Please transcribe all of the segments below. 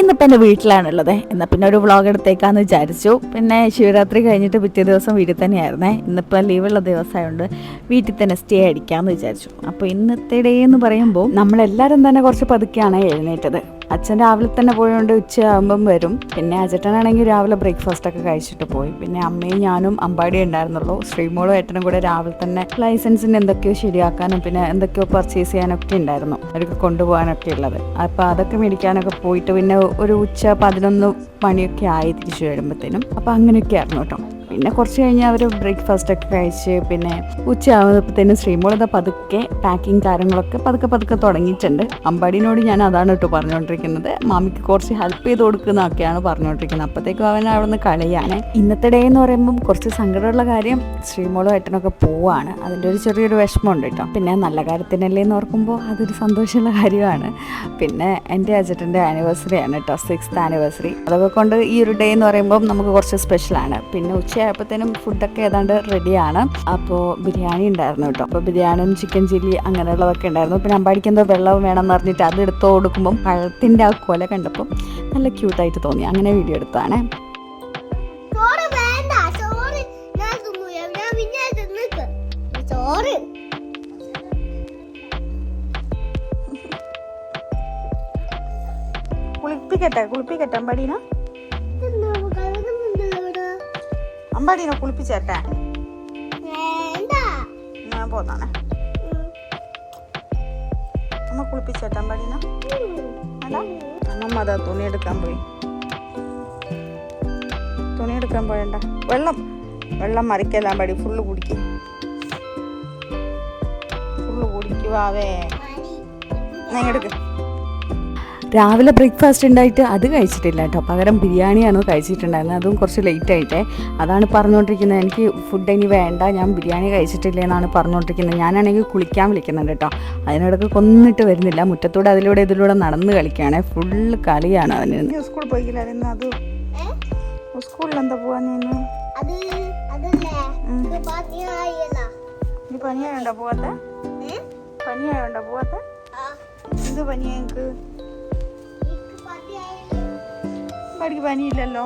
ഇന്നിപ്പോൾ എന്റെ വീട്ടിലാണുള്ളത്. എന്നാൽ പിന്നെ ഒരു വ്ളോഗ് എടുത്തേക്കാന്ന് വിചാരിച്ചു. പിന്നെ ശിവരാത്രി കഴിഞ്ഞിട്ട് പിറ്റേ ദിവസം വീട്ടിൽ തന്നെയായിരുന്നേ. ഇന്നിപ്പോൾ ലീവുള്ള ദിവസമായതുകൊണ്ട് വീട്ടിൽ തന്നെ സ്റ്റേ അടിക്കാമെന്ന് വിചാരിച്ചു. അപ്പോൾ ഇന്നത്തെ ഡേ എന്ന് പറയുമ്പോൾ നമ്മളെല്ലാവരും തന്നെ കുറച്ച് പതുക്കെയാണ് എഴുന്നേറ്റത്. അച്ഛൻ രാവിലെ തന്നെ പോയതുകൊണ്ട് ഉച്ചയാകുമ്പം വരും. പിന്നെ അജട്ടനാണെങ്കിൽ രാവിലെ ബ്രേക്ക്ഫാസ്റ്റ് ഒക്കെ കഴിച്ചിട്ട് പോയി. പിന്നെ അമ്മയും ഞാനും അമ്പാടി ഉണ്ടായിരുന്നുള്ളൂ. ശ്രീമോളും ഏട്ടനും കൂടെ രാവിലെ തന്നെ ലൈസൻസിന് എന്തൊക്കെയോ ശരിയാക്കാനും പിന്നെ എന്തൊക്കെയോ പർച്ചേസ് ചെയ്യാനൊക്കെ ഉണ്ടായിരുന്നു. അവർക്ക് കൊണ്ടുപോകാനൊക്കെ ഉള്ളത്. അപ്പോൾ അതൊക്കെ മേടിക്കാനൊക്കെ പോയിട്ട് പിന്നെ ഒരു ഉച്ച പതിനൊന്ന് മണിയൊക്കെ ആയി തിരിച്ചു വരുമ്പോഴത്തേനും അപ്പോൾ അങ്ങനെയൊക്കെ ആയിരുന്നു കേട്ടോ പിന്നെ കുറച്ച് കഴിഞ്ഞ് അവർ ബ്രേക്ക്ഫാസ്റ്റ് ഒക്കെ കഴിച്ച് പിന്നെ ഉച്ചയാകുമ്പോഴത്തേനും ശ്രീമോളിത പതുക്കെ പാക്കിംഗ് കാര്യങ്ങളൊക്കെ പതുക്കെ പതുക്കെ തുടങ്ങിയിട്ടുണ്ട്. അമ്പാടിനോട് ഞാൻ അതാണ് കേട്ടോ പറഞ്ഞുകൊണ്ടിരിക്കുന്നത് മാമിക്ക് കുറച്ച് ഹെൽപ്പ് ചെയ്ത് കൊടുക്കുന്നതൊക്കെയാണ് പറഞ്ഞുകൊണ്ടിരിക്കുന്നത് അപ്പോഴത്തേക്കും അവൻ അവിടെ നിന്ന് കളിയാണ്. ഇന്നത്തെ ഡേ എന്ന് പറയുമ്പം കുറച്ച് സങ്കടമുള്ള കാര്യം ശ്രീമോളും ഏട്ടനൊക്കെ പോവാണ്. അതിന്റെ ഒരു ചെറിയൊരു വിഷമമുണ്ട് കേട്ടോ പിന്നെ നല്ല കാര്യത്തിനല്ലേ എന്ന് ഓർക്കുമ്പോൾ അതൊരു സന്തോഷമുള്ള കാര്യമാണ്. പിന്നെ എന്റെ അജറ്റന്റെ ആനിവേഴ്സറി ആണ് കേട്ടോ സിക്സ്ത് ആനിവേഴ്സറി അതൊക്കെ കൊണ്ട് ഈ ഒരു ഡേ എന്ന് പറയുമ്പോൾ നമുക്ക് കുറച്ച് സ്പെഷ്യലാണ് പിന്നെ ഉച്ചയായപ്പോഴത്തേനും ഫുഡൊക്കെ ഏതാണ്ട് റെഡിയാണ് അപ്പോൾ ബിരിയാണി ഉണ്ടായിരുന്നു കേട്ടോ. അപ്പോൾ ബിരിയാണിയും ചിക്കൻ ചില്ലി അങ്ങനെയുള്ളതൊക്കെ ഉണ്ടായിരുന്നു. പിന്നെ അമ്പാടിക്ക് എന്തോ വെള്ളം വേണമെന്ന് പറഞ്ഞിട്ട് അത് എടുത്തു കൊടുക്കുമ്പം പഴത്തിന്റെ ആ കൊല കണ്ടപ്പോൾ നല്ല ക്യൂട്ടായിട്ട് തോന്നി. അങ്ങനെ വീഡിയോ എടുത്താണ് ചോറ്. കുളിപ്പിക്കട്ടെ? കുളിപ്പിക്കട്ടെ അമ്പാടീന? അമ്പാടീനെ കുളിപ്പിച്ചേട്ടെ. ഞാൻ പോന്നാണ്. അമ്മ കുളിപ്പിച്ചേട്ടെ അമ്പാടീന. അമ്മ അതാ തുണി എടുക്കാൻ പോയി. തുണി എടുക്കാൻ പോയണ്ട. വെള്ളം. വെള്ളം മറിക്കല്ല അമ്പാടി. ഫുള്ള് കുടിക്കും. ഫുള്ള് കുടിക്കുവാവേ എടുക്ക്. രാവിലെ ബ്രേക്ക്ഫാസ്റ്റ് ഉണ്ടായിട്ട് അത് കഴിച്ചിട്ടില്ല കേട്ടോ. പകരം ബിരിയാണിയാണ് കഴിച്ചിട്ടുണ്ടായിരുന്നത്. അതും കുറച്ച് ലേറ്റ് ആയിട്ടേ. അതാണ് പറഞ്ഞുകൊണ്ടിരിക്കുന്നത് എനിക്ക് ഫുഡ് ഇനി വേണ്ട. ഞാൻ ബിരിയാണി കഴിച്ചിട്ടില്ല എന്നാണ് പറഞ്ഞുകൊണ്ടിരിക്കുന്നത് ഞാനാണെങ്കിൽ കുളിക്കാൻ വിളിക്കുന്നുണ്ട് കേട്ടോ. അതിനിടയ്ക്ക് കൊന്നിട്ട് വരുന്നില്ല. മുറ്റത്തൂടെ അതിലൂടെ ഇതിലൂടെ നടന്ന് കളിക്കുകയാണ്. ഫുൾ കളിയാണ് അവന്. സ്കൂളിൽ പോയിക്കില്ല? അത്? സ്കൂളിൽ എന്താ പോവാൻ നീ പനിയായോണ്ടാ പോവാത്ത? പനിയായോണ്ടാ പോവാത്ത? ആ, എന്ത് പനിയാ എനിക്ക് പഠിക്ക് പനിയില്ലല്ലോ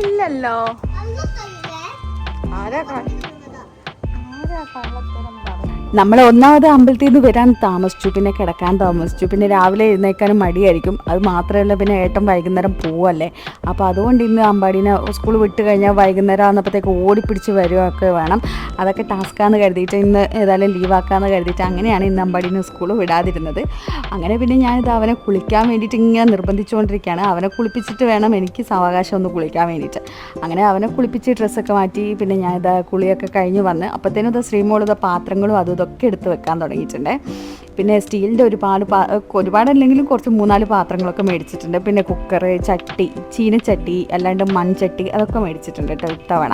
ഇല്ലല്ലോ? ആരാ. ആരാ? നമ്മൾ ഒന്നാമത് അമ്പലത്തിൽ നിന്ന് വരാൻ താമസിച്ചു പിന്നെ കിടക്കാൻ താമസിച്ചു പിന്നെ രാവിലെ എഴുന്നേക്കാനും മടിയായിരിക്കും അത് മാത്രമല്ല പിന്നെ ഏട്ടൻ വൈകുന്നേരം പോവല്ലേ അപ്പോൾ അതുകൊണ്ട് ഇന്ന് അമ്പാടീനെ സ്കൂൾ വിട്ട് കഴിഞ്ഞാൽ വൈകുന്നേരം ആകുന്നപ്പോഴത്തേക്ക് ഓടിപ്പിടിച്ച് വരികയൊക്കെ വേണം അതൊക്കെ ടാസ്ക്കാന്ന് കരുതിയിട്ട് ഇന്ന് ഏതായാലും ലീവാക്കാന്ന് കരുതിയിട്ട് അങ്ങനെയാണ് ഇന്ന് അമ്പാടിന് സ്കൂൾ വിടാതിരുന്നത്. അങ്ങനെ പിന്നെ ഞാനിത് അവനെ കുളിക്കാൻ വേണ്ടിയിട്ട് ഇങ്ങനെ നിർബന്ധിച്ചുകൊണ്ടിരിക്കുകയാണ് അവനെ കുളിപ്പിച്ചിട്ട് വേണം എനിക്ക് സാവകാശം ഒന്ന് കുളിക്കാൻ വേണ്ടിയിട്ട്. അങ്ങനെ അവനെ കുളിപ്പിച്ച് ഡ്രസ്സൊക്കെ മാറ്റി പിന്നെ ഞാനിത് കുളിയൊക്കെ കഴിഞ്ഞ് വന്ന് അപ്പോഴത്തേനും ഇത് ശ്രീമോളിത് പാത്രങ്ങളും അതും ഇതൊക്കെ എടുത്ത് വെക്കാൻ തുടങ്ങിയിട്ടുണ്ട്. പിന്നെ സ്റ്റീലിന്റെ ഒരുപാട് പാ ഒരുപാടല്ലെങ്കിലും കുറച്ച് മൂന്നാൽ പാത്രങ്ങളൊക്കെ മേടിച്ചിട്ടുണ്ട്. പിന്നെ കുക്കർ ചട്ടി ചീനച്ചട്ടി അല്ലാണ്ട് മൺചട്ടി അതൊക്കെ മേടിച്ചിട്ടുണ്ട് കേട്ടോ ഇത്തവണ.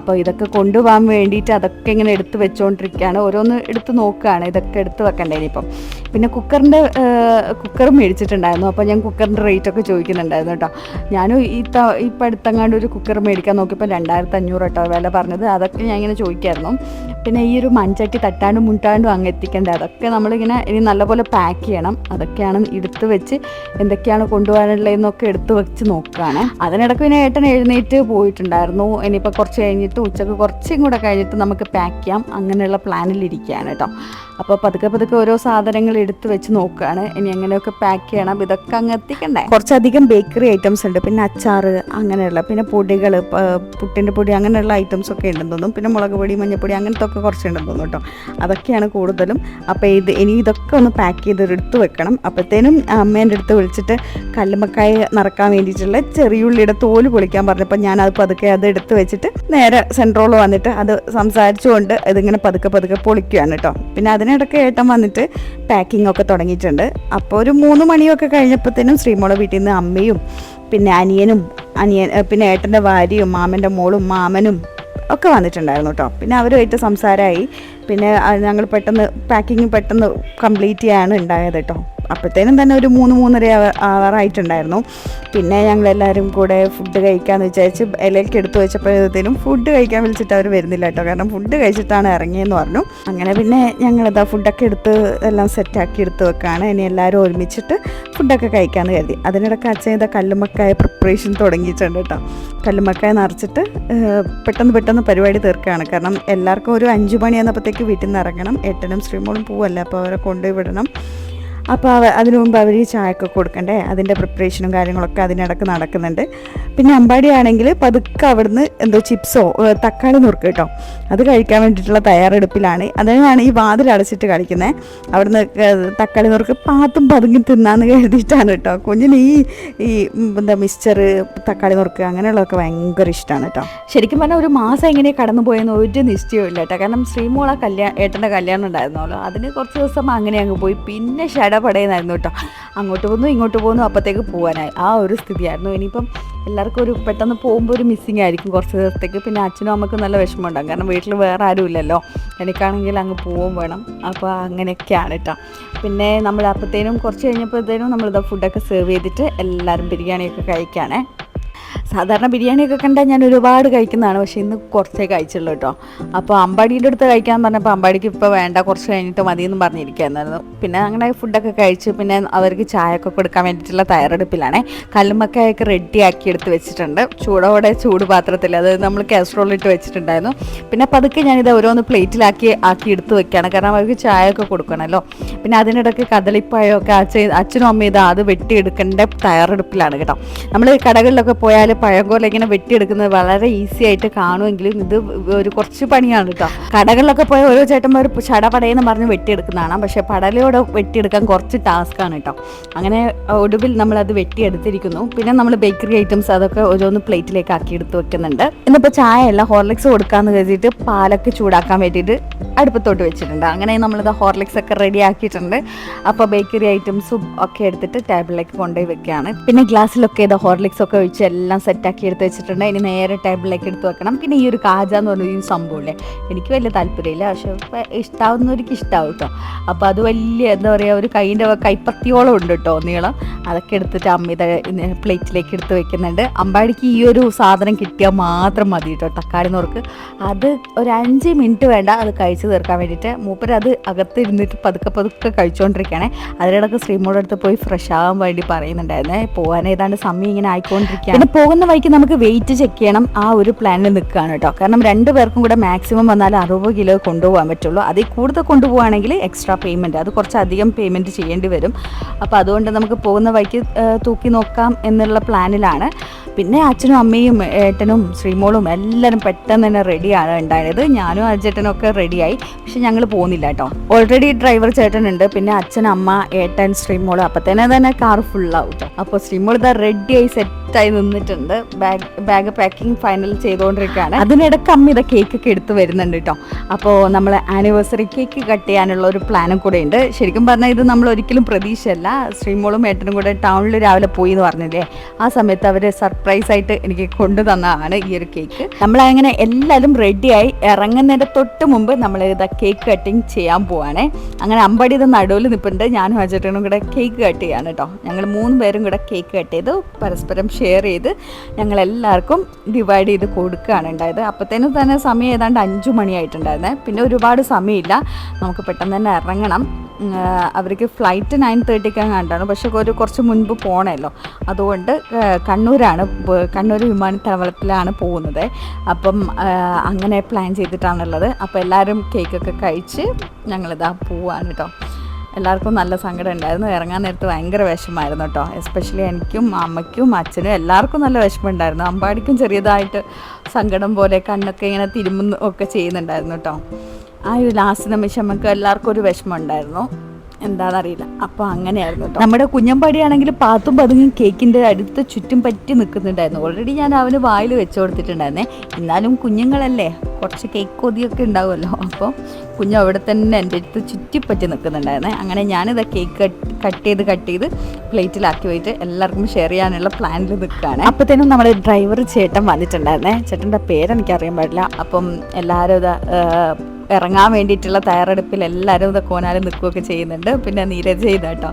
അപ്പോൾ ഇതൊക്കെ കൊണ്ടുപോകാൻ വേണ്ടിയിട്ട് അതൊക്കെ ഇങ്ങനെ എടുത്ത് വെച്ചുകൊണ്ടിരിക്കുകയാണ് ഓരോന്ന് എടുത്ത് നോക്കുകയാണ്. ഇതൊക്കെ എടുത്ത് വെക്കണ്ടേ ഇനിയിപ്പം പിന്നെ കുക്കറിന്റെ കുക്കർ മേടിച്ചിട്ടുണ്ടായിരുന്നു. അപ്പോൾ ഞാൻ കുക്കറിന്റെ റേറ്റ് ഒക്കെ ചോദിക്കുന്നുണ്ടായിരുന്നു കേട്ടോ. ഞാനും ഈ ഇപ്പം അടുത്തങ്ങാണ്ട് ഒരു കുക്കർ മേടിക്കാൻ നോക്കിയപ്പോൾ രണ്ടായിരത്തി അഞ്ഞൂറ് കേട്ടോ വില പറഞ്ഞത്. അതൊക്കെ ഞാൻ ഇങ്ങനെ ചോദിക്കായിരുന്നു. പിന്നെ ഈ ഒരു മൺചട്ടി തട്ടാണ്ടും മുട്ടാണ്ടും അങ്ങ് എത്തിക്കേണ്ടത് അതൊക്കെ നമ്മളിങ്ങനെ ഇനി നല്ലപോലെ പാക്ക് ചെയ്യണം. അതൊക്കെയാണ് എടുത്ത് വെച്ച് എന്തൊക്കെയാണ് കൊണ്ടുപോകാനുള്ളതെന്നൊക്കെ എടുത്ത് വെച്ച് നോക്കുകയാണ്. അതിനിടയ്ക്ക് പിന്നെ ഏട്ടൻ എഴുന്നേറ്റ് പോയിട്ടുണ്ടായിരുന്നു. ഇനിയിപ്പോൾ കുറച്ച് കഴിഞ്ഞിട്ട് ഉച്ചയ്ക്ക് കുറച്ചും കൂടെ കഴിഞ്ഞിട്ട് നമുക്ക് പാക്ക് ചെയ്യാം. അങ്ങനെയുള്ള പ്ലാനിലിരിക്കുകയാണ് കേട്ടോ. അപ്പോൾ പതുക്കെ പതുക്കെ ഓരോ സാധനങ്ങൾ എടുത്ത് വെച്ച് നോക്കുകയാണ് ഇനി അങ്ങനെയൊക്കെ പാക്ക് ചെയ്യണം. ഇതൊക്കെ അങ്ങ് എത്തിക്കണ്ടേ? കുറച്ചധികം ബേക്കറി ഐറ്റംസ് ഉണ്ട്. പിന്നെ അച്ചാറ് അങ്ങനെയുള്ള പിന്നെ പൊടികൾ പുട്ടിന്റെ പൊടി അങ്ങനെയുള്ള ഐറ്റംസ് ഒക്കെ ഉണ്ടെന്ന് തോന്നും പിന്നെ മുളക് പൊടി മഞ്ഞൾപ്പൊടി അങ്ങനത്തെ ഒക്കെ കുറച്ചുണ്ടെന്ന് തോന്നും കേട്ടോ. അതൊക്കെയാണ് കൂടുതലും. അപ്പോൾ ഇത് ഇനി ഇതൊക്കെ ഒന്ന് പാക്ക് ചെയ്ത് എടുത്ത് വെക്കണം. അപ്പോഴത്തേനും അമ്മേന്റെ അടുത്ത് വിളിച്ചിട്ട് കല്ലുമ്മക്കായ നിറക്കാൻ വേണ്ടിയിട്ടുള്ള ചെറിയുള്ളിയുടെ തോൽ പൊളിക്കാൻ പറഞ്ഞപ്പോൾ ഞാൻ അത് പതുക്കെ അത് എടുത്ത് വെച്ചിട്ട് നേരെ സെൻട്രോൾ വന്നിട്ട് അത് സംസാരിച്ചുകൊണ്ട് ഇതിങ്ങനെ പതുക്കെ പതുക്കെ പൊളിക്കുകയാണ് കേട്ടോ. പിന്നെ അതിനിടയ്ക്ക് ഏട്ടൻ വന്നിട്ട് പാക്കിംഗ് ഒക്കെ തുടങ്ങിയിട്ടുണ്ട്. അപ്പോൾ ഒരു മൂന്ന് മണിയൊക്കെ കഴിഞ്ഞപ്പോഴത്തേനും ശ്രീമോളെ വീട്ടിൽ നിന്ന് അമ്മയും പിന്നെ അനിയനും അനിയൻ പിന്നെ ഏട്ടന്റെ ഭാര്യയും മാമന്റെ മോളും മാമനും ഒക്കെ വന്നിട്ടുണ്ടായിരുന്നു കേട്ടോ. പിന്നെ അവരുമായിട്ട് സംസാരമായി. പിന്നെ ഞങ്ങൾ പെട്ടെന്ന് പാക്കിങ് പെട്ടെന്ന് കംപ്ലീറ്റ് ചെയ്യാണ് ഉണ്ടായത് കേട്ടോ. അപ്പോഴത്തേനും തന്നെ ഒരു മൂന്ന് മൂന്നര ആവാറായിട്ടുണ്ടായിരുന്നു പിന്നെ ഞങ്ങളെല്ലാവരും കൂടെ ഫുഡ് കഴിക്കാമെന്ന് വിചാരിച്ച് ഇലയ്ക്ക് എടുത്തു വെച്ചപ്പോഴത്തേനും ഫുഡ് കഴിക്കാൻ വിളിച്ചിട്ട് അവർ വരുന്നില്ല കേട്ടോ. കാരണം ഫുഡ് കഴിച്ചിട്ടാണ് ഇറങ്ങിയെന്ന് പറഞ്ഞു. അങ്ങനെ പിന്നെ ഞങ്ങളതാ ഫുഡൊക്കെ എടുത്ത് എല്ലാം സെറ്റാക്കി എടുത്ത് വെക്കാണ്. ഇനി എല്ലാവരും ഒരുമിച്ചിട്ട് ഫുഡൊക്കെ കഴിക്കാമെന്ന് കരുതി. അതിനിടയ്ക്ക് അച്ഛൻ ഇതാ കല്ലുമക്കായ പ്രിപ്പറേഷൻ തുടങ്ങിയിട്ടുണ്ട് കേട്ടോ. കല്ലുമക്കായ നിറച്ചിട്ട് പെട്ടെന്ന് പെട്ടെന്ന് പരിപാടി തീർക്കുകയാണ്. കാരണം എല്ലാവർക്കും ഒരു അഞ്ച് മണി വീട്ടിൽ നിന്ന് ഇറങ്ങണം. എട്ടനും ശ്രീമോളും പോവല്ല അപ്പോൾ അവരെ കൊണ്ടുവിടണം വിടണം. അപ്പോൾ അവ അതിനു മുമ്പ് അവർ ഈ ചായയൊക്കെ കൊടുക്കണ്ടേ? അതിന്റെ പ്രിപ്പറേഷനും കാര്യങ്ങളൊക്കെ അതിനിടക്ക് നടക്കുന്നുണ്ട്. പിന്നെ അമ്പാടിയാണെങ്കിൽ പതുക്കെ അവിടുന്ന് എന്തോ ചിപ്സോ തക്കാളി നുറുക്ക് കേട്ടോ. അത് കഴിക്കാൻ വേണ്ടിയിട്ടുള്ള തയ്യാറെടുപ്പിലാണ്. അതിനാണ് ഈ വാതിൽ അടച്ചിട്ട് കളിക്കുന്നത് അവിടുന്ന് തക്കാളി നുറുക്ക് പാത്തും പതുങ്ങി തിന്നാന്ന് കരുതിയിട്ടാണ് കേട്ടോ. കുഞ്ഞിന് ഈ ഈ എന്താ മിക്സ്ചർ തക്കാളി നുറുക്ക് അങ്ങനെയുള്ളതൊക്കെ ഭയങ്കര ഇഷ്ടമാണ് കേട്ടോ. ശരിക്കും പറഞ്ഞാൽ ഒരു മാസം എങ്ങനെ കടന്നു പോയെന്ന് ഒരു നിശ്ചയവും ഇല്ല കേട്ടോ. കാരണം ശ്രീമോള കല്യാണം ഏട്ടന്റെ കല്യാണം ഉണ്ടായിരുന്നല്ലോ. അതിന് കുറച്ച് ദിവസം അങ്ങനെ അങ്ങ് പോയി. പിന്നെ ഷടപടയെന്നായിരുന്നു കേട്ടോ. അങ്ങോട്ട് പോകുന്നു ഇങ്ങോട്ട് പോകുന്നു അപ്പോഴത്തേക്ക് പോകാനായി ആ ഒരു സ്ഥിതിയായിരുന്നു. ഇനിയിപ്പം എല്ലാവർക്കും ഒരു പെട്ടെന്ന് പോകുമ്പോൾ ഒരു മിസ്സിങ് ആയിരിക്കും കുറച്ച് ദിവസത്തേക്ക്. പിന്നെ അച്ഛനും അമ്മക്കും നല്ല വിഷമമുണ്ടാകും. കാരണം വീട്ടിൽ വേറെ ആരും ഇല്ലല്ലോ എനിക്കാണെങ്കിൽ അങ്ങ് പോവും വേണം. അപ്പോൾ അങ്ങനെയൊക്കെയാണ് കേട്ടോ. പിന്നെ നമ്മൾ അപ്പോഴത്തേനും കുറച്ച് കഴിഞ്ഞപ്പോഴത്തേനും നമ്മളിതാ ഫുഡൊക്കെ സെർവ് ചെയ്തിട്ട് എല്ലാവരും ബിരിയാണിയൊക്കെ കഴിക്കുകയാണേ സാധാരണ ബിരിയാണിയൊക്കെ കണ്ടാൽ ഞാൻ ഒരുപാട് കഴിക്കുന്നതാണ് പക്ഷേ ഇന്ന് കുറച്ചേ കഴിച്ചുള്ളൂ കേട്ടോ. അപ്പോൾ അമ്പാടിയുടെ അടുത്ത് കഴിക്കാൻ പറഞ്ഞപ്പോൾ അമ്പാടിക്ക് ഇപ്പോൾ വേണ്ട കുറച്ച് കഴിഞ്ഞിട്ട് മതി എന്ന് പറഞ്ഞിരിക്കുകയായിരുന്നു പിന്നെ അങ്ങനെ ഫുഡൊക്കെ കഴിച്ച് പിന്നെ അവർക്ക് ചായയൊക്കെ കൊടുക്കാൻ വേണ്ടിയിട്ടുള്ള തയ്യാറെടുപ്പിലാണേ. കല്ലുമ്മക്കായൊക്കെ റെഡി ആക്കി എടുത്ത് വെച്ചിട്ടുണ്ട്. ചൂടോടെ ചൂട് പാത്രത്തിൽ അത് നമ്മൾ കാസറോളിൽ ഇട്ട് വെച്ചിട്ടുണ്ടായിരുന്നു. പിന്നെ പതുക്കെ ഞാനിത് ഓരോന്ന് പ്ലേറ്റിലാക്കി ആക്കി എടുത്ത് വെക്കുകയാണ്. കാരണം അവർക്ക് ചായയൊക്കെ കൊടുക്കണമല്ലോ. പിന്നെ അതിനിടയ്ക്ക് കദളിപ്പായൊക്കെ അച്ഛൻ അച്ഛനും അമ്മയും ഇത് അത് വെട്ടിയെടുക്കേണ്ട തയ്യാറെടുപ്പിലാണ് കേട്ടോ. നമ്മൾ കടകളിലൊക്കെ പോയാൽ പഴങ്കോല ഇങ്ങനെ വെട്ടിയെടുക്കുന്നത് വളരെ ഈസി ആയിട്ട് കാണുമെങ്കിലും ഇത് ഒരു കുറച്ച് പണിയാണ് കേട്ടോ കടകളിലൊക്കെ പോയ ഓരോ ചേട്ടന്മാർ ചടപടയെന്ന് പറഞ്ഞ് വെട്ടിയെടുക്കുന്നതാണ്. പക്ഷേ പടലയോടെ വെട്ടിയെടുക്കാൻ കുറച്ച് ടാസ്ക്കാണ് കേട്ടോ അങ്ങനെ ഒടുവിൽ നമ്മളത് വെട്ടിയെടുത്തിരിക്കുന്നു. പിന്നെ നമ്മൾ ബേക്കറി ഐറ്റംസ് അതൊക്കെ ഓരോന്ന് പ്ലേറ്റിലേക്ക് ആക്കി എടുത്ത് വെക്കുന്നുണ്ട്. ഇന്നിപ്പോൾ ചായ അല്ല ഹോർലിക്സ് കൊടുക്കാമെന്ന് കരുതിയിട്ട് പാലൊക്കെ ചൂടാക്കാൻ വേണ്ടിയിട്ട് അടുപ്പത്തോട്ട് വെച്ചിട്ടുണ്ട്. അങ്ങനെ നമ്മളിത് ഹോർലിക്സ് ഒക്കെ റെഡി ആക്കിയിട്ടുണ്ട്. അപ്പോൾ ബേക്കറി ഐറ്റംസും ഒക്കെ എടുത്തിട്ട് ടേബിളിലേക്ക് കൊണ്ടുപോയി വെക്കുകയാണ്. പിന്നെ ഗ്ലാസ്സിലൊക്കെ ഇത് ഹോർലിക്സ് ഒക്കെ ഒഴിച്ച് എല്ലാം സെറ്റാക്കി എടുത്ത് വെച്ചിട്ടുണ്ട്. ഇനി നേരെ ടേബിളിലേക്ക് എടുത്ത് വെക്കണം. പിന്നെ ഈ ഒരു കാജ എന്ന് പറഞ്ഞ ഈ സംഭവമില്ലേ എനിക്ക് വലിയ താല്പര്യമില്ല. പക്ഷെ ഇഷ്ടാവുന്നവർക്ക് ഇഷ്ടാവും കേട്ടോ അപ്പോൾ അത് വലിയ എന്താ പറയുക ഒരു കൈന്റെ കൈപ്പത്തിയോളം ഉണ്ട് കേട്ടോ നീളം. അതൊക്കെ എടുത്തിട്ട് അമ്മ ഇത് പ്ലേറ്റിലേക്ക് എടുത്ത് വെക്കുന്നുണ്ട്. അമ്പാടിക്ക് ഈ ഒരു സാധനം കിട്ടിയാൽ മാത്രം മതി കേട്ടോ തക്കാളി നോർക്ക് അത് ഒരു അഞ്ച് മിനിറ്റ് വേണ്ട. അത് കഴിച്ച് തീർക്കാൻ വേണ്ടിയിട്ട്. മൂപ്പര് അത് അകത്ത് ഇരുന്നിട്ട് പതുക്കെ പതുക്കെ കഴിച്ചുകൊണ്ടിരിക്കുകയാണേ അതിനിടക്ക് ശ്രീമോടെ അടുത്ത് പോയി ഫ്രഷ് ആവാൻ വേണ്ടി പറയുന്നുണ്ടായിരുന്നേ. പോകാൻ ഏതാണ്ട് സമയം ഇങ്ങനെ ആയിക്കൊണ്ടിരിക്കുകയാണ്. പിന്നെ പോകുന്ന വഴിക്ക് നമുക്ക് വെയിറ്റ് ചെക്ക് ചെയ്യണം. ആ ഒരു പ്ലാനിൽ നിൽക്കുകയാണ് കേട്ടോ കാരണം രണ്ട് പേർക്കും കൂടെ മാക്സിമം വന്നാൽ അറുപത് കിലോ കൊണ്ടുപോകാൻ പറ്റുള്ളൂ. അതിൽ കൂടുതൽ കൊണ്ടുപോകുകയാണെങ്കിൽ എക്സ്ട്രാ പേയ്മെന്റ് അത് കുറച്ചധികം പേയ്മെന്റ് ചെയ്യേണ്ടി വരും. അപ്പോൾ അതുകൊണ്ട് നമുക്ക് പോകുന്ന വഴിക്ക് തൂക്കി നോക്കാം എന്നുള്ള പ്ലാനിലാണ് പിന്നെ അച്ഛനും അമ്മയും ഏട്ടനും ശ്രീമോളും എല്ലാവരും പെട്ടെന്ന് തന്നെ റെഡിയാണ് ഉണ്ടായത്. ഞാനും അച്ഛേട്ടനും ഒക്കെ റെഡിയായി പക്ഷെ ഞങ്ങൾ പോകുന്നില്ല കേട്ടോ ഓൾറെഡി ഡ്രൈവർ ചേട്ടനുണ്ട് പിന്നെ അച്ഛൻ അമ്മ ഏട്ടൻ ശ്രീമോൾ. അപ്പം തന്നെ തന്നെ കാർ ഫുള്ളാവും കേട്ടോ അപ്പോൾ ശ്രീമോൾ ഇതാ റെഡിയായി സെറ്റായി നിന്നിട്ടുണ്ട്. ബാഗ് ബാഗ് പാക്കിംഗ് ഫൈനൽ ചെയ്തുകൊണ്ടിരിക്കുകയാണ് അതിനിടയ്ക്ക് അമ്മ കേക്ക് ഒക്കെ എടുത്ത് വരുന്നുണ്ട് കേട്ടോ. അപ്പോൾ നമ്മൾ ആനിവേഴ്സറി കേക്ക് കട്ട് ചെയ്യാനുള്ള ഒരു പ്ലാനും കൂടെ ഉണ്ട്. ശരിക്കും പറഞ്ഞാൽ ഇത് നമ്മൾ ഒരിക്കലും പ്രതീക്ഷയല്ല. ശ്രീമോളും ഏട്ടനും കൂടെ ടൗണിൽ രാവിലെ പോയി എന്ന് പറഞ്ഞില്ലേ? ആ സമയത്ത് അവർ സർപ്രൈസ് ആയിട്ട് എനിക്ക് കൊണ്ടു തന്നതാണ് ഈ ഒരു കേക്ക് നമ്മൾ അങ്ങനെ എല്ലാവരും റെഡിയായി ഇറങ്ങുന്നതിന്റെ തൊട്ട് മുമ്പ് നമ്മൾ ഇതാ കേക്ക് കട്ടിങ് ചെയ്യാൻ പോവാണേ. അങ്ങനെ അമ്പടി ഇത് നടുവിൽ നിൽപ്പുണ്ട് ഞാനും അജട്ടനും കൂടെ കേക്ക് കട്ട് ചെയ്യാണ് കേട്ടോ. ഞങ്ങൾ മൂന്ന് പേരും കൂടെ കേക്ക് കട്ട് ചെയ്ത്. പരസ്പരം ഷെയർ ചെയ്ത് ഞങ്ങളെല്ലാവർക്കും ഡിവൈഡ് ചെയ്ത് കൊടുക്കുകയാണ് ഉണ്ടായത്. അപ്പോഴത്തേനും തന്നെ സമയം ഏതാണ്ട് അഞ്ചു മണിയായിട്ടുണ്ടായിരുന്നേ. പിന്നെ ഒരുപാട് സമയമില്ല. നമുക്ക് പെട്ടെന്ന് തന്നെ ഇറങ്ങണം. അവർക്ക് ഫ്ലൈറ്റ് നയൻ തേർട്ടിക്ക് കണ്ടാണ് പക്ഷെ ഒരു കുറച്ച് മുൻപ് പോകണമല്ലോ അതുകൊണ്ട് കണ്ണൂരാണ് കണ്ണൂർ വിമാനത്താവളത്തിലാണ് പോകുന്നത്. അപ്പം അങ്ങനെ പ്ലാൻ ചെയ്തിട്ടാണുള്ളത്. അപ്പോൾ എല്ലാവരും കേക്കൊക്കെ കഴിച്ച് ഞങ്ങളിതാ പോവാണ് കേട്ടോ എല്ലാവർക്കും നല്ല സങ്കടം ഉണ്ടായിരുന്നു. ഇറങ്ങാൻ നേരത്ത് ഭയങ്കര വിഷമമായിരുന്നു കേട്ടോ. എസ്പെഷ്യലി എനിക്കും അമ്മയ്ക്കും അച്ഛനും എല്ലാവർക്കും നല്ല വിഷമം ഉണ്ടായിരുന്നു അമ്പാടിക്കും ചെറിയതായിട്ട് സങ്കടം പോലെ കണ്ണൊക്കെ ഇങ്ങനെ തിരുമുന്നു ഒക്കെ ചെയ്യുന്നുണ്ടായിരുന്നു കേട്ടോ. ആ ഒരു ലാസ്റ്റ് നിമിഷം നമുക്ക് എല്ലാവർക്കും ഒരു വിഷമം ഉണ്ടായിരുന്നു. എന്താണെന്നറിയില്ല അപ്പോൾ അങ്ങനെയായിരുന്നു നമ്മുടെ കുഞ്ഞമ്പാടിയാണെങ്കിൽ പാത്തും പതുങ്ങും കേക്കിന്റെ അടുത്ത് ചുറ്റും പറ്റി നിൽക്കുന്നുണ്ടായിരുന്നു. ഓൾറെഡി ഞാൻ അവന് വായിൽ വെച്ച് കൊടുത്തിട്ടുണ്ടായിരുന്നേ. എന്നാലും കുഞ്ഞുങ്ങളല്ലേ കുറച്ച് കേക്ക് കൊതിയൊക്കെ ഉണ്ടാവുമല്ലോ. അപ്പോൾ കുഞ്ഞു അവിടെ തന്നെ എന്റെ അടുത്ത് ചുറ്റിപ്പറ്റി നിൽക്കുന്നുണ്ടായിരുന്നേ. അങ്ങനെ ഞാനിത് കേക്ക് കട്ട് ചെയ്ത് കട്ട് ചെയ്ത് പ്ലേറ്റിലാക്കി പോയിട്ട് എല്ലാവർക്കും ഷെയർ ചെയ്യാനുള്ള പ്ലാനിൽ നിൽക്കുകയാണ്. അപ്പോഴത്തേനും നമ്മുടെ ഡ്രൈവർ ചേട്ടൻ വന്നിട്ടുണ്ടായിരുന്നേ. ചേട്ടന്റെ പേരെനിക്കറിയാൻ പാടില്ല. അപ്പം എല്ലാവരും ഇത് ഇറങ്ങാൻ വേണ്ടിയിട്ടുള്ള തയ്യാറെടുപ്പിൽ എല്ലാവരും ഇത് കോനാലും നിൽക്കുകയൊക്കെ ചെയ്യുന്നുണ്ട്. പിന്നെ നീരജ് ചെയ്ത കേട്ടോ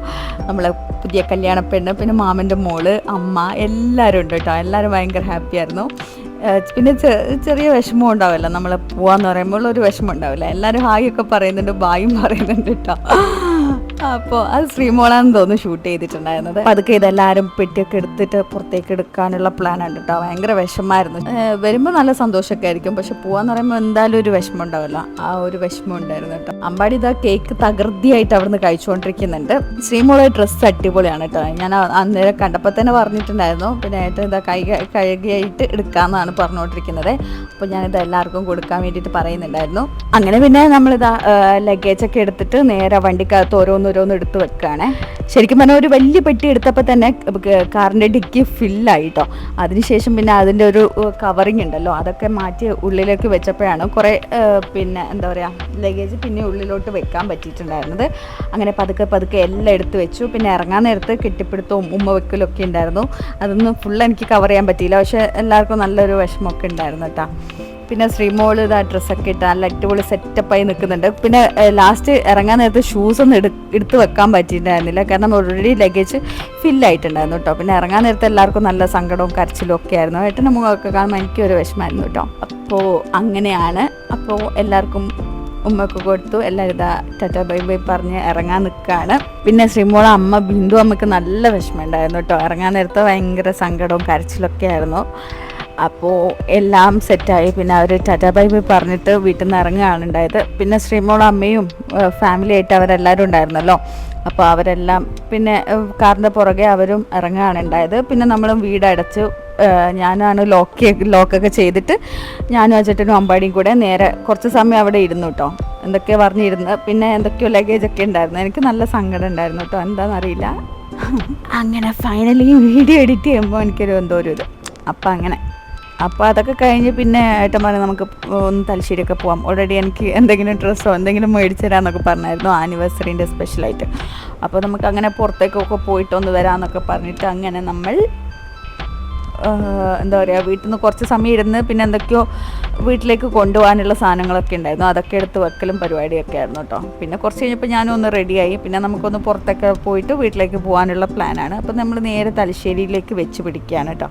നമ്മളെ പുതിയ കല്യാണ പെണ്ണ് പിന്നെ മാമന്റെ മോൾ അമ്മ എല്ലാവരും ഉണ്ട് കേട്ടോ എല്ലാവരും ഭയങ്കര ഹാപ്പിയായിരുന്നു പിന്നെ ചെറിയ വിഷമം ഉണ്ടാവില്ല. നമ്മൾ പോവാന്ന് പറയുമ്പോൾ ഒരു വിഷമം ഉണ്ടാവില്ല. എല്ലാവരും ഹായ് ഒക്കെ പറയുന്നുണ്ട് ബായും പറയുന്നുണ്ട് കേട്ടോ അപ്പോൾ അത് ശ്രീമോളാന്ന് തോന്നുന്നു ഷൂട്ട് ചെയ്തിട്ടുണ്ടായിരുന്നത്. പതുക്കെ അതൊക്കെ ഇതെല്ലാവരും പെട്ടിയൊക്കെ എടുത്തിട്ട് പുറത്തേക്ക് എടുക്കാനുള്ള പ്ലാൻ ഉണ്ട് കേട്ടോ. ഭയങ്കര വിഷമമായിരുന്നു. വരുമ്പോ വരുമ്പോൾ നല്ല സന്തോഷമൊക്കെ ആയിരിക്കും. പക്ഷെ പോവാന്ന് പറയുമ്പോൾ എന്തായാലും ഒരു വിഷമം ഉണ്ടാവില്ല. ആ ഒരു വിഷമം ഉണ്ടായിരുന്നു കേട്ടോ. അമ്പാടി ഇതാ കേക്ക് തകൃതിയായിട്ട് അവിടുന്ന് കഴിച്ചുകൊണ്ടിരിക്കുന്നുണ്ട് ശ്രീമോളെ ഡ്രസ്സ് അടിപൊളിയാണ് കേട്ടോ. ഞാൻ അന്നേരം കണ്ടപ്പോൾ തന്നെ പറഞ്ഞിട്ടുണ്ടായിരുന്നു. പിന്നെ ഏട്ടൻ ഇതാ കൈ കഴുകിയായിട്ട് എടുക്കാമെന്നാണ് പറഞ്ഞുകൊണ്ടിരിക്കുന്നത് അപ്പോൾ ഞാനിത് എല്ലാവർക്കും കൊടുക്കാൻ വേണ്ടിയിട്ട് പറയുന്നുണ്ടായിരുന്നു. അങ്ങനെ പിന്നെ നമ്മളിതാ ലഗേജ് ഒക്കെ എടുത്തിട്ട് നേരെ വണ്ടിക്കകത്ത് ഓരോന്നോരോന്ന് എടുത്ത് വെക്കുകയാണ് ശരിക്കും പറഞ്ഞാൽ ഒരു വലിയ പെട്ടി എടുത്തപ്പോൾ തന്നെ കാറിന്റെ ഡിക്കി ഫില്ലായിട്ടോ. അതിനുശേഷം പിന്നെ അതിന്റെ ഒരു കവറിങ് ഉണ്ടല്ലോ അതൊക്കെ മാറ്റി ഉള്ളിലേക്ക് വെച്ചപ്പോഴാണ് കുറേ പിന്നെ എന്താ പറയുക ലഗേജ് പിന്നെ ഉള്ളിലോട്ട് വെക്കാൻ പറ്റിയിട്ടുണ്ടായിരുന്നത്. അങ്ങനെ പതുക്കെ പതുക്കെ എല്ലാം എടുത്ത് വെച്ചു. പിന്നെ ഇറങ്ങാൻ നേരത്ത് കെട്ടിപ്പിടുത്തവും ഉമ്മ വെക്കലും ഒക്കെ ഉണ്ടായിരുന്നു. അതൊന്നും ഫുൾ എനിക്ക് കവർ ചെയ്യാൻ പറ്റിയില്ല. പക്ഷേ എല്ലാവർക്കും നല്ലൊരു വിഷമമൊക്കെ ഉണ്ടായിരുന്നു കേട്ടോ. പിന്നെ ശ്രീമോൾ ഇതാ ഡ്രസ്സൊക്കെ ഇട്ട് നല്ല അടിപൊളി സെറ്റപ്പായി നിൽക്കുന്നുണ്ട്. പിന്നെ ലാസ്റ്റ് ഇറങ്ങാൻ നേരത്തെ ഷൂസ് ഒന്നും എടു എടുത്ത് വെക്കാൻ പറ്റിയിട്ടുണ്ടായിരുന്നില്ല. കാരണം ഓൾറെഡി ലഗേജ് ഫില്ലായിട്ടുണ്ടായിരുന്നു കേട്ടോ പിന്നെ ഇറങ്ങാൻ നേരത്തെ എല്ലാവർക്കും നല്ല സങ്കടവും കരച്ചിലും ഒക്കെ ആയിരുന്നു. ഏട്ടന്റെ മുഖമൊക്കെ കാണുമ്പോൾ എനിക്കൊരു വിഷമമായിരുന്നു കേട്ടോ അപ്പോൾ അങ്ങനെയാണ്. അപ്പോൾ എല്ലാവർക്കും ഉമ്മക്ക് കൊടുത്തു. എല്ലാവരും ഇതാ ടാറ്റ ബൈ ബൈ പറഞ്ഞ് ഇറങ്ങാൻ നിൽക്കുകയാണ് പിന്നെ ശ്രീമോള അമ്മ ബിന്ദു അമ്മയ്ക്ക് നല്ല വിഷമമുണ്ടായിരുന്നു കേട്ടോ ഇറങ്ങാൻ നേരത്തെ ഭയങ്കര സങ്കടവും കരച്ചിലൊക്കെ ആയിരുന്നു. അപ്പോൾ എല്ലാം സെറ്റായി. പിന്നെ അവർ ടാറ്റ ബൈ ബൈ പറഞ്ഞിട്ട് വീട്ടിൽ നിന്ന് ഇറങ്ങുകയാണ് ഉണ്ടായത്. പിന്നെ ശ്രീമോൾ അമ്മയും ഫാമിലി ആയിട്ട് അവരെല്ലാവരും ഉണ്ടായിരുന്നല്ലോ. അപ്പോൾ അവരെല്ലാം പിന്നെ കാറിന്റെ പുറകെ അവരും ഇറങ്ങുകയാണ് ഉണ്ടായത്. പിന്നെ നമ്മളും വീടടച്ചു ഞാനാണ് ലോക്ക് ലോക്കൊക്കെ ചെയ്തിട്ട് ഞാനും അച്ചട്ടനും അമ്പാടിയും കൂടെ നേരെ കുറച്ച് സമയം അവിടെ ഇരുന്നു കേട്ടോ എന്തൊക്കെയോ പറഞ്ഞിരുന്നു. പിന്നെ എന്തൊക്കെയോ ലഗേജ് ഒക്കെ ഉണ്ടായിരുന്നു. എനിക്ക് നല്ല സങ്കടം ഉണ്ടായിരുന്നു കേട്ടോ എന്താണെന്നറിയില്ല അങ്ങനെ ഫൈനലി വീഡിയോ എഡിറ്റ് ചെയ്യുമ്പോൾ എനിക്കൊരു എന്തോ ഒരു ഇത്. അപ്പം അങ്ങനെ അപ്പോൾ അതൊക്കെ കഴിഞ്ഞ് പിന്നെ ഏട്ടൻ പറഞ്ഞു നമുക്ക് ഒന്ന് തലശ്ശേരിയൊക്കെ പോവാം. ഓൾറെഡി എനിക്ക് എന്തെങ്കിലും ഡ്രസ്സോ എന്തെങ്കിലും മേടിച്ചു തരാമെന്നൊക്കെ പറഞ്ഞായിരുന്നു ആനിവേഴ്സറീന്റെ സ്പെഷ്യലായിട്ട് അപ്പോൾ നമുക്ക് അങ്ങനെ പുറത്തേക്കൊക്കെ പോയിട്ട് ഒന്ന് വരാമെന്നൊക്കെ പറഞ്ഞിട്ട് അങ്ങനെ നമ്മൾ എന്താ പറയുക വീട്ടിൽ നിന്ന് കുറച്ച് സമയം ഇരുന്ന് പിന്നെ എന്തൊക്കെയോ വീട്ടിലേക്ക് കൊണ്ടുപോകാനുള്ള സാധനങ്ങളൊക്കെ ഉണ്ടായിരുന്നു. അതൊക്കെ എടുത്ത് വെക്കലും പരിപാടിയൊക്കെ ആയിരുന്നു കേട്ടോ പിന്നെ കുറച്ച് കഴിഞ്ഞപ്പോൾ ഞാനൊന്ന് റെഡിയായി പിന്നെ നമുക്കൊന്ന് പുറത്തൊക്കെ പോയിട്ട് വീട്ടിലേക്ക് പോകാനുള്ള പ്ലാനാണ് അപ്പോൾ നമ്മൾ നേരെ തലശ്ശേരിയിലേക്ക് വെച്ച് പിടിക്കുകയാണ് കേട്ടോ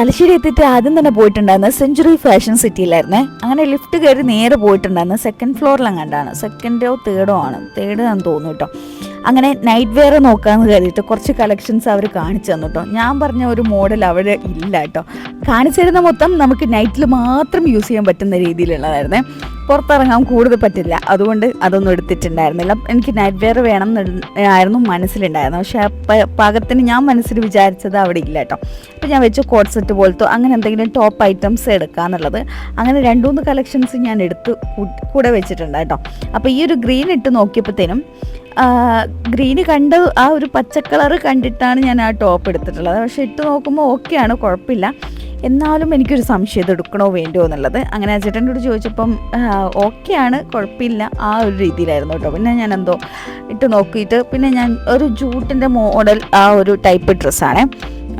തലശ്ശേരി എത്തിയിട്ട് ആദ്യം തന്നെ പോയിട്ടുണ്ടായിരുന്നത് സെഞ്ചുറി ഫാഷൻ സിറ്റിയിലായിരുന്നേ അങ്ങനെ ലിഫ്റ്റ് കയറി നേരെ പോയിട്ടുണ്ടായിരുന്നത് സെക്കൻഡ് ഫ്ലോറിലെങ്ങാണ്ടാണ് സെക്കൻഡോ തേർഡോ ആണ്. തേർഡ് എന്ന് തോന്നുന്നു കേട്ടോ അങ്ങനെ നൈറ്റ് വെയർ നോക്കാമെന്ന് കരുതിയിട്ട് കുറച്ച് കളക്ഷൻസ് അവർ കാണിച്ചു തന്നു കേട്ടോ ഞാൻ പറഞ്ഞ ഒരു മോഡൽ അവിടെ ഇല്ല കേട്ടോ കാണിച്ചിരുന്ന മൊത്തം നമുക്ക് നൈറ്റിൽ മാത്രം യൂസ് ചെയ്യാൻ പറ്റുന്ന രീതിയിലുള്ളതായിരുന്നേ. പുറത്തിറങ്ങാൻ കൂടുതൽ പറ്റില്ല. അതുകൊണ്ട് അതൊന്നും എടുത്തിട്ടുണ്ടായിരുന്നില്ല. എനിക്ക് നൈറ്റ് വെയർ വേണം ആയിരുന്നു മനസ്സിലുണ്ടായിരുന്നു പക്ഷേ പാകത്തിന് ഞാൻ മനസ്സിൽ വിചാരിച്ചത് അവിടെ ഇല്ല കേട്ടോ അപ്പോൾ ഞാൻ വെച്ചു കോട്ട് സെറ്റ് പോലത്തെ അങ്ങനെ എന്തെങ്കിലും ടോപ്പ് ഐറ്റംസ് എടുക്കാന്നുള്ളത് അങ്ങനെ രണ്ട് മൂന്ന് കളക്ഷൻസ് ഞാൻ എടുത്ത് കൂടെ വെച്ചിട്ടുണ്ട് കേട്ടോ അപ്പോൾ ഈ ഒരു ഗ്രീൻ ഇട്ട് നോക്കിയപ്പോഴത്തേനും ഗ്രീന് കണ്ട് ആ ഒരു പച്ച കളർ കണ്ടിട്ടാണ് ഞാൻ ആ ടോപ്പ് എടുത്തിട്ടുള്ളത്. പക്ഷേ ഇട്ട് നോക്കുമ്പോൾ ഓക്കെയാണ് കുഴപ്പമില്ല. എന്നാലും എനിക്കൊരു സംശയം എടുക്കണോ വേണ്ടോ എന്നുള്ളത്. അങ്ങനെ ചേട്ടനോട് ചോദിച്ചപ്പം ഓക്കെയാണ് കുഴപ്പമില്ല. ആ ഒരു രീതിയിലായിരുന്നു കേട്ടോ. പിന്നെ ഞാൻ എന്തോ ഇട്ട് നോക്കിയിട്ട് പിന്നെ ഞാൻ ഒരു ജൂട്ടിന്റെ മോഡൽ ആ ഒരു ടൈപ്പ് ഡ്രസ്സാണ്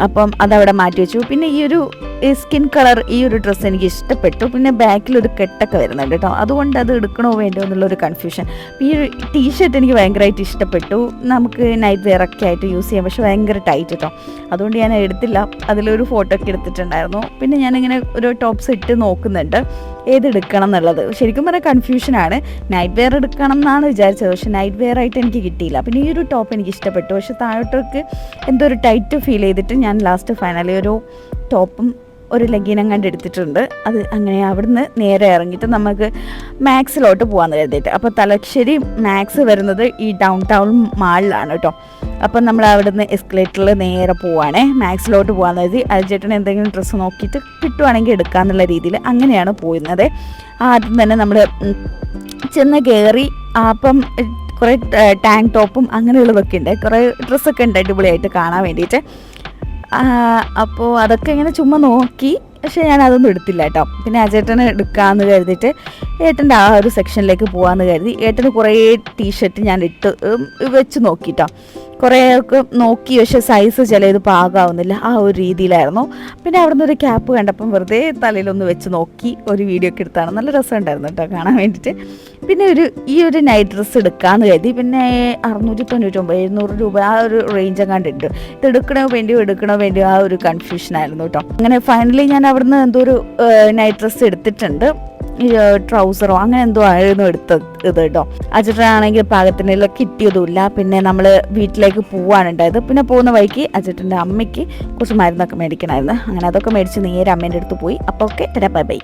അപ്പം അതവിടെ മാറ്റി വെച്ചു. പിന്നെ ഈ ഒരു സ്കിൻ കളർ ഈ ഒരു ഡ്രസ്സ് എനിക്ക് ഇഷ്ടപ്പെട്ടു. പിന്നെ ബാക്കിൽ ഒരു കെട്ടൊക്കെ വരുന്നുണ്ട് കേട്ടോ അതുകൊണ്ട് അത് എടുക്കണോ വേണ്ടോ എന്നുള്ളൊരു കൺഫ്യൂഷൻ ഈ ടീഷർട്ട് എനിക്ക് ഭയങ്കരമായിട്ട് ഇഷ്ടപ്പെട്ടു. നമുക്ക് നൈറ്റ് വെയർ ഒക്കെ ആയിട്ട് യൂസ് ചെയ്യാം. പക്ഷെ ഭയങ്കര ടൈറ്റ് കേട്ടോ അതുകൊണ്ട് ഞാൻ എടുത്തില്ല. അതിലൊരു ഫോട്ടോ ഒക്കെ എടുത്തിട്ടുണ്ടായിരുന്നു. പിന്നെ ഞാനിങ്ങനെ ഒരു ടോപ്സ് ഇട്ട് നോക്കുന്നുണ്ട്. ഏതെടുക്കണം എന്നുള്ളത്. ശരിക്കും പറഞ്ഞാൽ കൺഫ്യൂഷനാണ് നൈറ്റ് വെയർ എടുക്കണം എന്നാണ് വിചാരിച്ചത്. പക്ഷെ നൈറ്റ് വെയർ ആയിട്ട് എനിക്ക് കിട്ടിയില്ല. പിന്നെ ഈ ഒരു ടോപ്പ് എനിക്ക് ഇഷ്ടപ്പെട്ടു. പക്ഷെ താഴോട്ടേക്ക് എന്തോ ഒരു ടൈറ്റ് ഫീൽ ചെയ്തിട്ട് ഞാൻ ലാസ്റ്റ് ഫൈനലി ഒരു ടോപ്പും ഒരു ലഗീനം കണ്ടെടുത്തിട്ടുണ്ട്. അത് അങ്ങനെ അവിടുന്ന് നേരെ ഇറങ്ങിയിട്ട് നമുക്ക് മാക്സിലോട്ട് പോകാമെന്ന് കരുതിയിട്ട്. അപ്പോൾ തലശ്ശേരി മാക്സ് വരുന്നത് ഈ ഡൗൺ ടൗൺ മാളിലാണ് കേട്ടോ അപ്പം നമ്മൾ അവിടുന്ന് എസ്കലേറ്ററിൽ നേരെ പോവാണേ. മാക്സിലോട്ട് പോകാമെന്ന് കരുതി. അജേട്ടൻ എന്തെങ്കിലും ഡ്രസ്സ് നോക്കിയിട്ട് കിട്ടുവാണെങ്കിൽ എടുക്കാമെന്നുള്ള രീതിയിൽ അങ്ങനെയാണ് പോയിരുന്നത്. ആദ്യം തന്നെ നമ്മൾ ചെന്ന് കയറി അപ്പം കുറേ ടാങ്ക് ടോപ്പും അങ്ങനെയുള്ളതൊക്കെ ഉണ്ട്. കുറേ ഡ്രസ്സൊക്കെ ഉണ്ട് അടിപൊളിയായിട്ട് കാണാൻ വേണ്ടിയിട്ട്. അപ്പോൾ അതൊക്കെ ഇങ്ങനെ ചുമ്മാ നോക്കി. പക്ഷേ ഞാൻ അതൊന്നും എടുത്തില്ല കേട്ടോ. പിന്നെ അജേട്ടന് എടുക്കാമെന്ന് കരുതിയിട്ട് ഏട്ടന്റെ ആ ഒരു സെക്ഷനിലേക്ക് പോകാമെന്ന് കരുതി. ഏട്ടന് കുറേ ടീഷർട്ട് ഞാൻ ഇട്ട് വെച്ച് നോക്കി കേട്ടോ. കുറേയൊക്കെ നോക്കി പക്ഷേ സൈസ് ചിലത് പാകാവുന്നില്ല ആ ഒരു രീതിയിലായിരുന്നു. പിന്നെ അവിടെ നിന്ന് ഒരു ക്യാപ്പ് കണ്ടപ്പം വെറുതെ തലയിലൊന്ന് വെച്ച് നോക്കി ഒരു വീഡിയോ ഒക്കെ എടുത്താണ്. നല്ല രസമുണ്ടായിരുന്നു കേട്ടോ കാണാൻ വേണ്ടിയിട്ട് പിന്നെ ഒരു ഈ ഒരു നൈറ്റ് ഡ്രസ്സ് എടുക്കാമെന്ന് കരുതി. പിന്നെ അറുന്നൂറ്റി തൊണ്ണൂറ്റൊമ്പത് എഴുന്നൂറ് രൂപ ആ ഒരു റേഞ്ച് കണ്ടിട്ടുണ്ട് ഇത് എടുക്കണോ വേണ്ടിയോ എടുക്കണോ വേണ്ടിയോ ആ ഒരു കൺഫ്യൂഷൻ ആയിരുന്നു കേട്ടോ. അങ്ങനെ ഫൈനലി ഞാൻ അവിടുന്ന് എന്തോ ഒരു നൈറ്റ് ഡ്രസ്സ് എടുത്തിട്ടുണ്ട്. ട്രൗസറോ അങ്ങനെ എന്തോ ആയിരുന്നു എടുത്തത് ഇത് കേട്ടോ. അജട്ടനാണെങ്കിൽ പാകത്തിനെല്ലാം കിട്ടിയതുമില്ല. പിന്നെ നമ്മൾ വീട്ടിലേക്ക് പോവാനുണ്ടായത്. പിന്നെ പോകുന്ന വഴിക്ക് അജട്ടന്റെ അമ്മയ്ക്ക് കുറച്ച് മരുന്നൊക്കെ മേടിക്കണമായിരുന്നു. അങ്ങനെ അതൊക്കെ മേടിച്ച് നേരെ അമ്മേന്റെ അടുത്ത് പോയി. അപ്പോൾ ഓക്കെ ബൈ ബൈ.